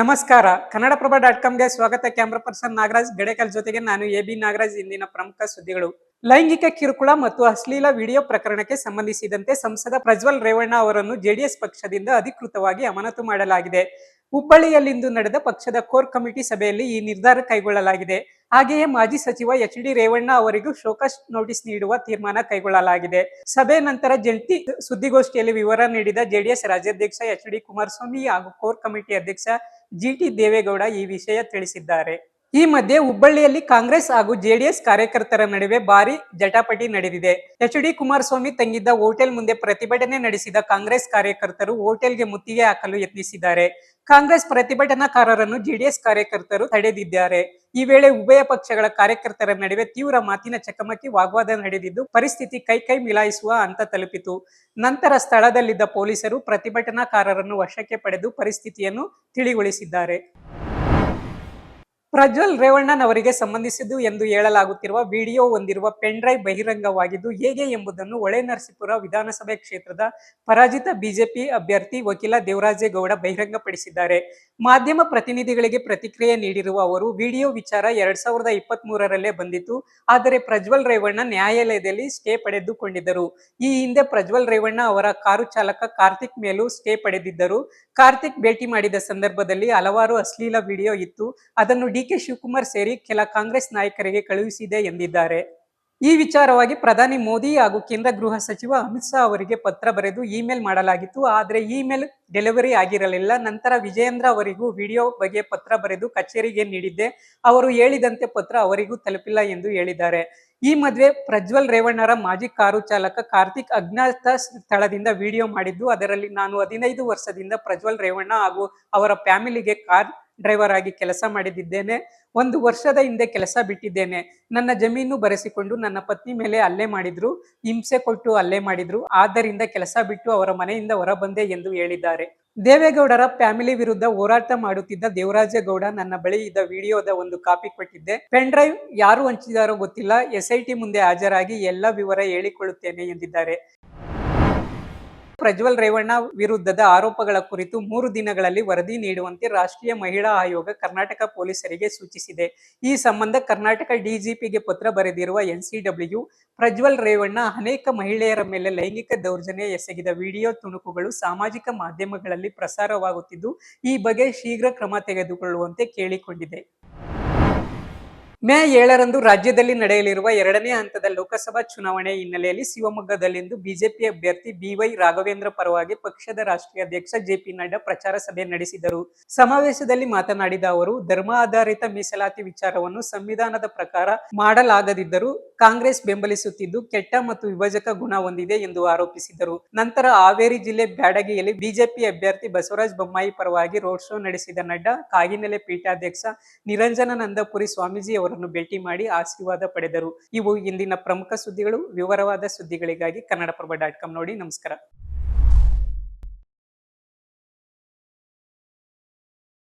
ನಮಸ್ಕಾರ. ಕನ್ನಡಪ್ರಭ ಡಾಟ್ ಕಾಮ್ಗೆ ಸ್ವಾಗತ. Camera person Nagaraj, Gadekal ಜೊತೆಗೆ ನಾನು ಎ ಬಿ ನಾಗರಾಜ್, ಇಂದಿನ ಪ್ರಮುಖ ಸುದ್ದಿಗಳು. ಲೈಂಗಿಕ ಕಿರುಕುಳ ಮತ್ತು ಅಶ್ಲೀಲ ವಿಡಿಯೋ ಪ್ರಕರಣಕ್ಕೆ ಸಂಬಂಧಿಸಿದಂತೆ ಸಂಸದ ಪ್ರಜ್ವಲ್ ರೇವಣ್ಣ ಅವರನ್ನು ಜೆಡಿಎಸ್ ಪಕ್ಷದಿಂದ ಅಧಿಕೃತವಾಗಿ ಅಮಾನತು ಮಾಡಲಾಗಿದೆ. ಹುಬ್ಬಳ್ಳಿಯಲ್ಲಿಂದು ನಡೆದ ಪಕ್ಷದ ಕೋರ್ ಕಮಿಟಿ ಸಭೆಯಲ್ಲಿ ಈ ನಿರ್ಧಾರ ಕೈಗೊಳ್ಳಲಾಗಿದೆ. ಹಾಗೆಯೇ ಮಾಜಿ ಸಚಿವ ಎಚ್ ಡಿ ರೇವಣ್ಣ ಅವರಿಗೂ ಶೋಕಾಸ್ ನೋಟಿಸ್ ನೀಡುವ ತೀರ್ಮಾನ ಕೈಗೊಳ್ಳಲಾಗಿದೆ. ಸಭೆ ನಂತರ ಜಂಟಿ ಸುದ್ದಿಗೋಷ್ಠಿಯಲ್ಲಿ ವಿವರ ನೀಡಿದ ಜೆಡಿಎಸ್ ರಾಜ್ಯಾಧ್ಯಕ್ಷ ಎಚ್ ಡಿ ಕುಮಾರಸ್ವಾಮಿ ಹಾಗೂ ಕೋರ್ ಕಮಿಟಿ ಅಧ್ಯಕ್ಷ ಜಿಟಿ ದೇವೇಗೌಡ ಈ ವಿಷಯ ತಿಳಿಸಿದ್ದಾರೆ. ಈ ಮಧ್ಯೆ ಹುಬ್ಬಳ್ಳಿಯಲ್ಲಿ ಕಾಂಗ್ರೆಸ್ ಹಾಗೂ ಜೆಡಿಎಸ್ ಕಾರ್ಯಕರ್ತರ ನಡುವೆ ಭಾರಿ ಜಟಾಪಟಿ ನಡೆದಿದೆ. ಎಚ್ ಡಿ ಕುಮಾರಸ್ವಾಮಿ ತಂಗಿದ್ದ ಹೋಟೆಲ್ ಮುಂದೆ ಪ್ರತಿಭಟನೆ ನಡೆಸಿದ ಕಾಂಗ್ರೆಸ್ ಕಾರ್ಯಕರ್ತರು ಹೋಟೆಲ್ಗೆ ಮುತ್ತಿಗೆ ಹಾಕಲು ಯತ್ನಿಸಿದ್ದಾರೆ. ಕಾಂಗ್ರೆಸ್ ಪ್ರತಿಭಟನಾಕಾರರನ್ನು ಜೆಡಿಎಸ್ ಕಾರ್ಯಕರ್ತರು ತಡೆದಿದ್ದಾರೆ. ಈ ವೇಳೆ ಉಭಯ ಪಕ್ಷಗಳ ಕಾರ್ಯಕರ್ತರ ನಡುವೆ ತೀವ್ರ ಮಾತಿನ ಚಕಮಕಿ, ವಾಗ್ವಾದ ನಡೆದಿದ್ದು ಪರಿಸ್ಥಿತಿ ಕೈ ಕೈ ಮಿಲಾಯಿಸುವ ಹಂತ ತಲುಪಿತು. ನಂತರ ಸ್ಥಳದಲ್ಲಿದ್ದ ಪೊಲೀಸರು ಪ್ರತಿಭಟನಾಕಾರರನ್ನು ವಶಕ್ಕೆ ಪಡೆದು ಪರಿಸ್ಥಿತಿಯನ್ನು ತಿಳಿಗೊಳಿಸಿದ್ದಾರೆ. ಪ್ರಜ್ವಲ್ ರೇವಣ್ಣನವರಿಗೆ ಸಂಬಂಧಿಸಿದ್ದು ಎಂದು ಹೇಳಲಾಗುತ್ತಿರುವ ವಿಡಿಯೋ ಹೊಂದಿರುವ ಪೆನ್ ಡ್ರೈವ್ ಬಹಿರಂಗವಾಗಿದ್ದು ಹೇಗೆ ಎಂಬುದನ್ನು ಹೊಳೆನರಸೀಪುರ ವಿಧಾನಸಭೆ ಕ್ಷೇತ್ರದ ಪರಾಜಿತ ಬಿಜೆಪಿ ಅಭ್ಯರ್ಥಿ ವಕೀಲ ದೇವರಾಜೇಗೌಡ ಬಹಿರಂಗಪಡಿಸಿದ್ದಾರೆ. ಮಾಧ್ಯಮ ಪ್ರತಿನಿಧಿಗಳಿಗೆ ಪ್ರತಿಕ್ರಿಯೆ ನೀಡಿರುವ ಅವರು, ವಿಡಿಯೋ ವಿಚಾರ ಎರಡ್ ಸಾವಿರದ ಇಪ್ಪತ್ತ್ ಮೂರರಲ್ಲೇ ಬಂದಿತ್ತು, ಆದರೆ ಪ್ರಜ್ವಲ್ ರೇವಣ್ಣ ನ್ಯಾಯಾಲಯದಲ್ಲಿ ಸ್ಟೇ ಪಡೆದುಕೊಂಡಿದ್ದರು. ಈ ಹಿಂದೆ ಪ್ರಜ್ವಲ್ ರೇವಣ್ಣ ಅವರ ಕಾರು ಚಾಲಕ ಕಾರ್ತಿಕ್ ಮೇಲೂ ಸ್ಟೇ ಪಡೆದಿದ್ದರು. ಕಾರ್ತಿಕ್ ಭೇಟಿ ಮಾಡಿದ ಸಂದರ್ಭದಲ್ಲಿ ಹಲವಾರು ಅಶ್ಲೀಲ ವಿಡಿಯೋ ಇತ್ತು. ಅದನ್ನು ಡಿ ಕೆ ಶಿವಕುಮಾರ್ ಸೇರಿ ಕೆಲ ಕಾಂಗ್ರೆಸ್ ನಾಯಕರಿಗೆ ಕಳುಹಿಸಿದೆ ಎಂದಿದ್ದಾರೆ. ಈ ವಿಚಾರವಾಗಿ ಪ್ರಧಾನಿ ಮೋದಿ ಹಾಗೂ ಕೇಂದ್ರ ಗೃಹ ಸಚಿವ ಅಮಿತ್ ಶಾ ಅವರಿಗೆ ಪತ್ರ ಬರೆದು ಇಮೇಲ್ ಮಾಡಲಾಗಿತ್ತು. ಆದರೆ ಇಮೇಲ್ ಡೆಲಿವರಿ ಆಗಿರಲಿಲ್ಲ. ನಂತರ ವಿಜಯೇಂದ್ರ ಅವರಿಗೂ ವಿಡಿಯೋ ಬಗ್ಗೆ ಪತ್ರ ಬರೆದು ಕಚೇರಿಗೆ ನೀಡಿದ್ದೆ. ಅವರು ಹೇಳಿದಂತೆ ಪತ್ರ ಅವರಿಗೂ ತಲುಪಿಲ್ಲ ಎಂದು ಹೇಳಿದ್ದಾರೆ. ಈ ಮದುವೆ ಪ್ರಜ್ವಲ್ ರೇವಣ್ಣರ ಮಾಜಿ ಕಾರು ಚಾಲಕ ಕಾರ್ತಿಕ್ ಅಜ್ಞಾತ ಸ್ಥಳದಿಂದ ವಿಡಿಯೋ ಮಾಡಿದ್ದು, ಅದರಲ್ಲಿ ನಾನು ಹದಿನೈದು ವರ್ಷದಿಂದ ಪ್ರಜ್ವಲ್ ರೇವಣ್ಣ ಹಾಗೂ ಅವರ ಫ್ಯಾಮಿಲಿಗೆ ಕಾರ್ ಡ್ರೈವರ್ ಆಗಿ ಕೆಲಸ ಮಾಡಿದ್ದೇನೆ ಒಂದು ವರ್ಷದ ಹಿಂದೆ ಕೆಲಸ ಬಿಟ್ಟಿದ್ದೇನೆ. ನನ್ನ ಜಮೀನು ಬರೆಸಿಕೊಂಡು ನನ್ನ ಪತ್ನಿ ಮೇಲೆ ಅಲ್ಲೆ ಮಾಡಿದ್ರು, ಹಿಂಸೆ ಕೊಟ್ಟು ಅಲ್ಲೆ ಮಾಡಿದ್ರು. ಆದ್ದರಿಂದ ಕೆಲಸ ಬಿಟ್ಟು ಅವರ ಮನೆಯಿಂದ ಹೊರಬಂದೆ ಎಂದು ಹೇಳಿದ್ದಾರೆ. ದೇವೇಗೌಡರ ಫ್ಯಾಮಿಲಿ ವಿರುದ್ಧ ಹೋರಾಟ ಮಾಡುತ್ತಿದ್ದ ದೇವರಾಜೇಗೌಡ ನನ್ನ ಬಳಿ ಇದ್ದ ವಿಡಿಯೋದ ಒಂದು ಕಾಪಿ ಕೊಟ್ಟಿದ್ದೆ. ಪೆನ್ ಡ್ರೈವ್ ಯಾರು ಹಂಚಿದಾರೋ ಗೊತ್ತಿಲ್ಲ. ಎಸ್ಐಟಿ ಮುಂದೆ ಹಾಜರಾಗಿ ಎಲ್ಲ ವಿವರ ಹೇಳಿಕೊಳ್ಳುತ್ತೇನೆ ಎಂದಿದ್ದಾರೆ. ಪ್ರಜ್ವಲ್ ರೇವಣ್ಣ ವಿರುದ್ಧದ ಆರೋಪಗಳ ಕುರಿತು ಮೂರು ದಿನಗಳಲ್ಲಿ ವರದಿ ನೀಡುವಂತೆ ರಾಷ್ಟ್ರೀಯ ಮಹಿಳಾ ಆಯೋಗ ಕರ್ನಾಟಕ ಪೊಲೀಸರಿಗೆ ಸೂಚಿಸಿದೆ. ಈ ಸಂಬಂಧ ಕರ್ನಾಟಕ ಡಿಜಿಪಿಗೆ ಪತ್ರ ಬರೆದಿರುವ ಎನ್ಸಿಡಬ್ಲ್ಯೂ, ಪ್ರಜ್ವಲ್ ರೇವಣ್ಣ ಅನೇಕ ಮಹಿಳೆಯರ ಮೇಲೆ ಲೈಂಗಿಕ ದೌರ್ಜನ್ಯ ಎಸಗಿದ ವಿಡಿಯೋ ತುಣುಕುಗಳು ಸಾಮಾಜಿಕ ಮಾಧ್ಯಮಗಳಲ್ಲಿ ಪ್ರಸಾರವಾಗುತ್ತಿದ್ದು, ಈ ಬಗ್ಗೆ ಶೀಘ್ರ ಕ್ರಮ ತೆಗೆದುಕೊಳ್ಳುವಂತೆ ಕೇಳಿಕೊಂಡಿದೆ. ಮೇ ಏಳರಂದು ರಾಜ್ಯದಲ್ಲಿ ನಡೆಯಲಿರುವ ಎರಡನೇ ಹಂತದ ಲೋಕಸಭಾ ಚುನಾವಣೆ ಹಿನ್ನೆಲೆಯಲ್ಲಿ ಶಿವಮೊಗ್ಗದಲ್ಲಿಂದು ಬಿಜೆಪಿ ಅಭ್ಯರ್ಥಿ ಬಿವೈ ರಾಘವೇಂದ್ರ ಪರವಾಗಿ ಪಕ್ಷದ ರಾಷ್ಟ್ರೀಯ ಅಧ್ಯಕ್ಷ ಜೆಪಿ ನಡ್ಡಾ ಪ್ರಚಾರ ಸಭೆ ನಡೆಸಿದರು. ಸಮಾವೇಶದಲ್ಲಿ ಮಾತನಾಡಿದ ಅವರು, ಧರ್ಮ ಆಧಾರಿತ ಮೀಸಲಾತಿ ವಿಚಾರವನ್ನು ಸಂವಿಧಾನದ ಪ್ರಕಾರ ಮಾಡಲಾಗದಿದ್ದರೂ ಕಾಂಗ್ರೆಸ್ ಬೆಂಬಲಿಸುತ್ತಿದ್ದು ಕೆಟ್ಟ ಮತ್ತು ವಿಭಜಕ ಗುಣ ಹೊಂದಿದೆ ಎಂದು ಆರೋಪಿಸಿದರು. ನಂತರ ಹಾವೇರಿ ಜಿಲ್ಲೆ ಬ್ಯಾಡಗಿಯಲ್ಲಿ ಬಿಜೆಪಿ ಅಭ್ಯರ್ಥಿ ಬಸವರಾಜ ಬೊಮ್ಮಾಯಿ ಪರವಾಗಿ ರೋಡ್ ಶೋ ನಡೆಸಿದ ನಡ್ಡಾ, ಕಾಗಿನೆಲೆ ಪೀಠಾಧ್ಯಕ್ಷ ನಿರಂಜನಾನಂದಪುರಿ ಸ್ವಾಮೀಜಿ ಅವರನ್ನು ಭೇಟಿ ಮಾಡಿ ಆಶೀರ್ವಾದ ಪಡೆದರು. ಇವು ಇಂದಿನ ಪ್ರಮುಖ ಸುದ್ದಿಗಳು. ವಿವರವಾದ ಸುದ್ದಿಗಳಿಗಾಗಿ ಕನ್ನಡಪ್ರಭ ಡಾಟ್ ಕಾಮ್ ನೋಡಿ. ನಮಸ್ಕಾರ.